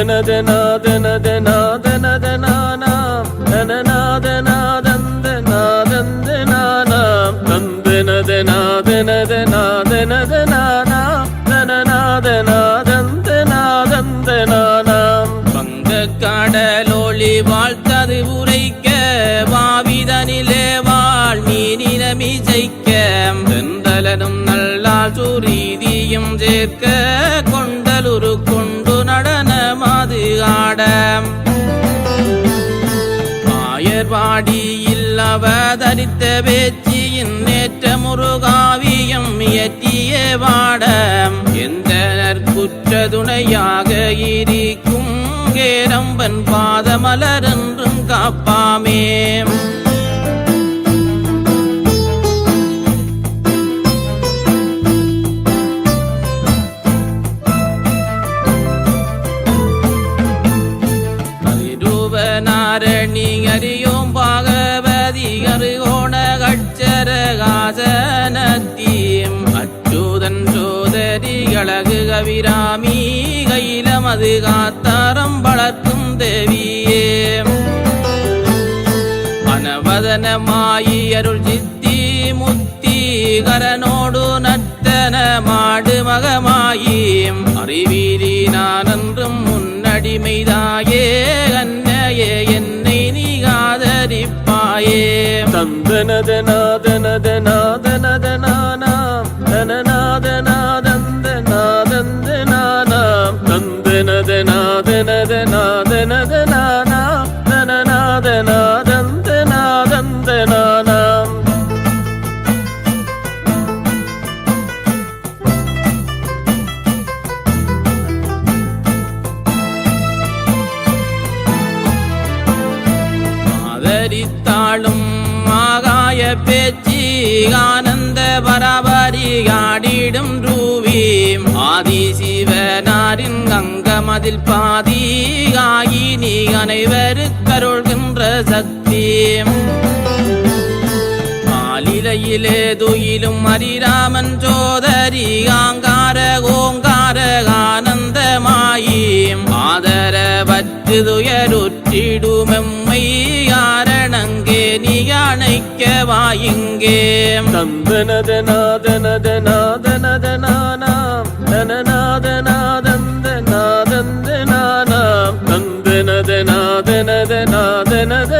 தந்தனத நாதனத நாதந்த நானாம் தந்தனத நாதனத நாதந்த நானாம் பங்க கடலொளி வாழ்த்தது உரைக்க வாவிதனிலே வாழ் நீரினமி ஜெயிக்க. செந்தலனும் நல்லால் சுரீதியும் சேர்க்க ஆயர்வாடியில் இல்லவதரித்த பேச்சியின் நேற்ற முருகாவியம் இயற்றிய வாட எந்த நற்குற்றதுணையாக இருக்கும் கேரம்பன் பாதமலர் என்றும் காப்பாமே அழகு கவிராமி கைலமது காத்தாரம் வளர்க்கும் தேவியே. மனவதனமாயி அருள் சித்தி முத்தி கரனோடு நத்தன மாடு மகமாயி. அறிவீரி நான் என்றும் முன்னடிமைதாயே கண்ணையே என்னை நீ காதரிப்பாயே தந்தனத பேச்சி ஆனந்த பரபரி ஆடிடும் ரூவீம் ஆதி சிவனாரின் கங்கமதில் பாதி ஆகி நீ அனைவருக்கருள்கின்ற சக்தியம் மாலிலையிலே துயிலும் ஹரிராமன் சோதரி ஆங்கார ஓங்கார ஆனந்தமாயீம் ஆதரவற்று துயருற்றிடுமெம்மை காரணங்கே நீ அணைக்க வாயுங்கே. தந்தனத நாதனத நாதனத நானாம் தனநாத நாதந்த நாதந்த நானாம் தந்தனத நாதனத நாதனத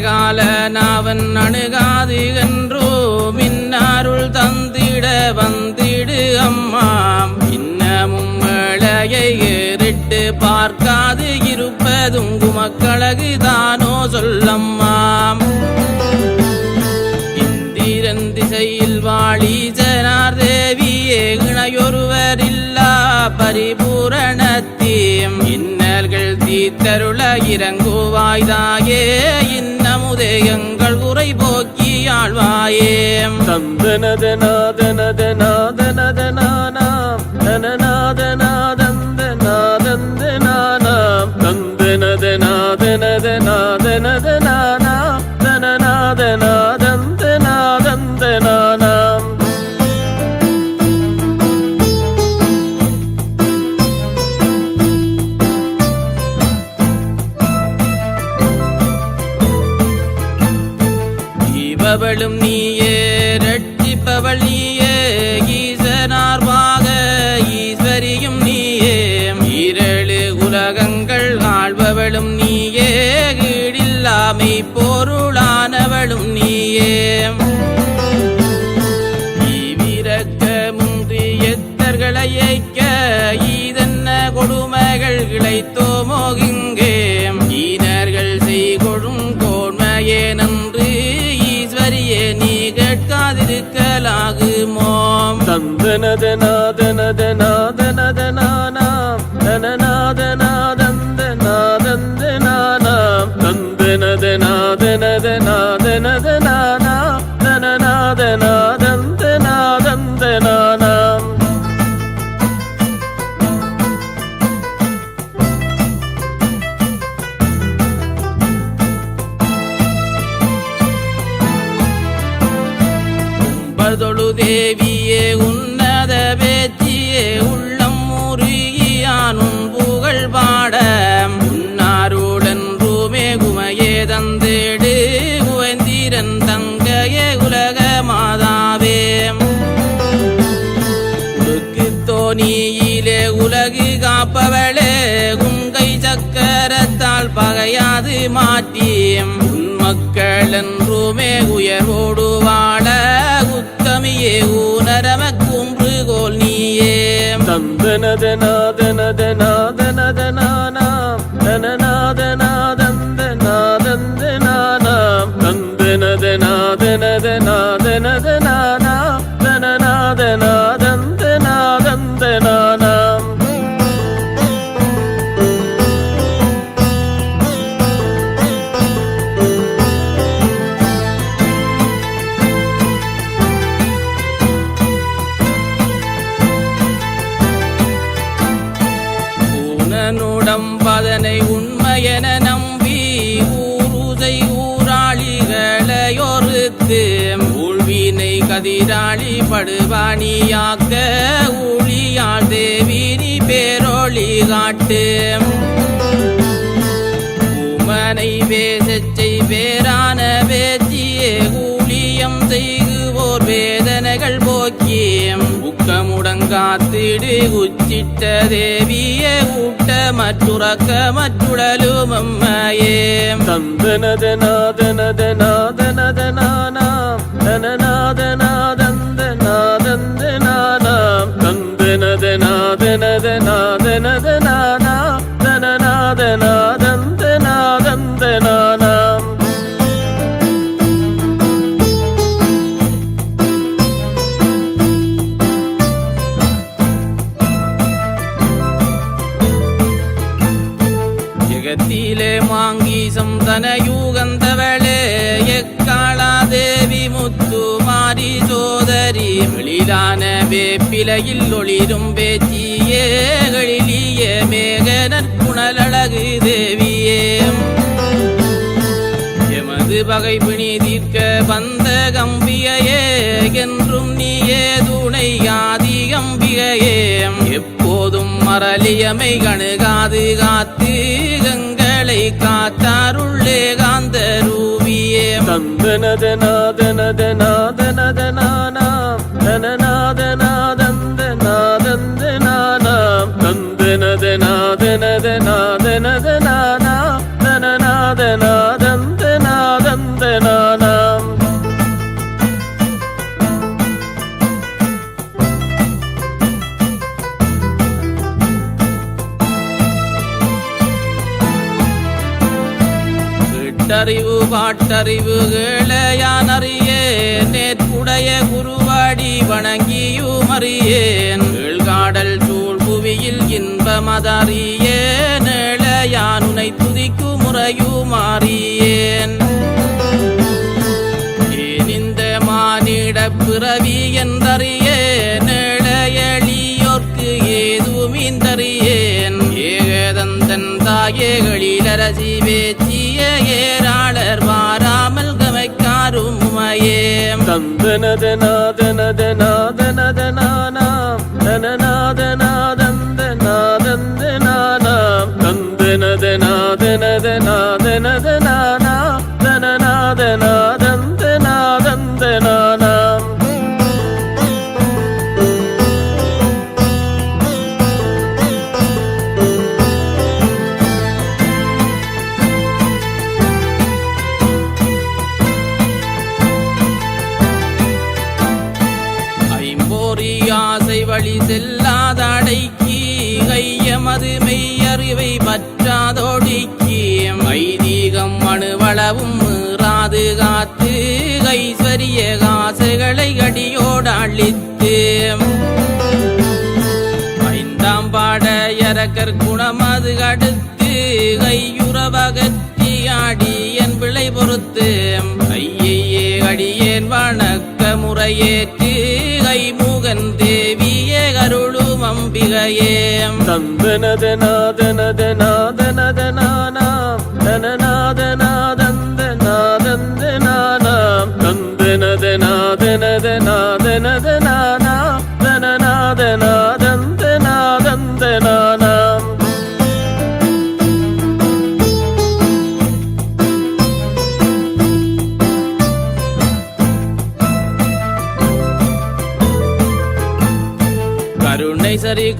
கால நாவன் அணுகாது என்றோ மின்னாருள் தந்திட வந்திடு அம்மா இன்னமும் மழையை ஏறிட்டு பார்க்காது இருப்பதும் குமக்களகு தானோ சொல்லம்மா இந்திரன் திசையில் வாழி ஜனார் தேவியே இணையொருவரில்லா பரிபூரணத்தீம். இன்னல்கள் தீத்தருள இறங்குவாய்தாயே இன்ன இன்னமுதே எங்கள் உரை போக்கி ஆழ்வாயே தந்தனத நாதனத நாதனத நானாம் தனநாத நாதந்த நாதந்த நானாம் தந்தனத நாதனத நாதனத பகையாது மாற்றியும் உன் மக்கள் என்றுமே உயர்வோடு வாழ உத்தமியே ஊனரம கும்புகோல் நீயே. தந்தனத நாதனத நாத படுவாணியாக்க ஊழியாள் தேவினி பேரொழி காட்டு. உமனை வேசச்சை வேறான வேச்சியே ஊழியம் செய்குவோர் வேதனைகள் போக்கியம். உக்கமுடங்காத்திடு உச்சிட்ட தேவியே ஊட்ட மற்றுறக்க மற்றுடலும் அம்மையே தந்தனதனாதனதனாதனதனானாம் மாங்கீசம் தனயூகந்தவளே எக்காளா தேவி முத்து மாரி சோதரி வெளியிலான வேப்பிலையில் ஒளிரும் பேச்சியே எழிலிய மேக தேவியே. எமது பகை பிணி தீர்க்க வந்த கம்பியையே என்றும் நீயே துணை ஆதி கம்பிகையே எப்போதும் மரலியமை கணுகாது காத்து கங்களை காத்தாருள்ளே காந்த ரூபியே. நாதனத பாட்டறிவு பாட்டறிவு கேளையான் அறியேன் நேற்குடைய குருவாடி வணங்கியும் அறியேன் கீழ்காடல் சூழ் புவியில் இன்பமதறியேன் ஏழையான் உனை துதிக்கும் முறையும் அறியேன் ஏன் இந்த மானிட பிறவி என்றறியேன் ஏழையளியோர்க்கு ஏதுமிந்தறியேன் ஏகதந்தன் தாயேகளில் அரசி வேச்சி தந்தனதனாதனதனாதனதனானாம் தனநாதனாதந்தனாதந்தனானாம் தந்தனதனாதனதனாதனதனானாம் ஆசை வழி செல்லாத அடைக்கி கையமது மெய்யறிவை பற்றாதோடிக்கி. வைதீகம் அணுவளவும் மீறாது காத்து கைஸ்வரிய காசுகளை அடியோடு அழித்து. ஐந்தாம் இறக்கர் குணமது அடுத்து கையுறவகற்றி ஆடி என் பிழை பொறுத்து. ஐயையே அடியேன் வணக்க முறையேற்று அம்பிகையே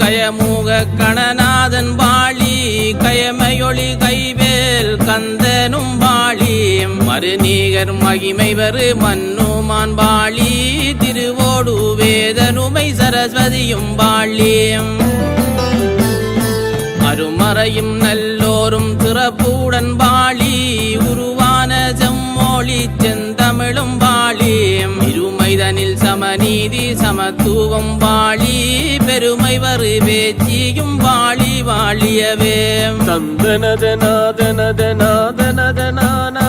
கயமூக கணநாதன் வாழி கயமையொளி கைவேல் கந்தனும் வாழி மறுநீகர் மகிமை வரு மன்னுமான் வாழி திருவோடு வேதனுமை சரஸ்வதியும் வாழியம் அருமறையும் நல்லோரும் திறப்புடன் வாழி உருவான செம்மொழி செந்தமிழும் சமநீதி சமத்துவம் வாழி பெருமை வரு வேச்சியும் வாழி வாழியவே. சந்தனதநாதனதநாதனதனான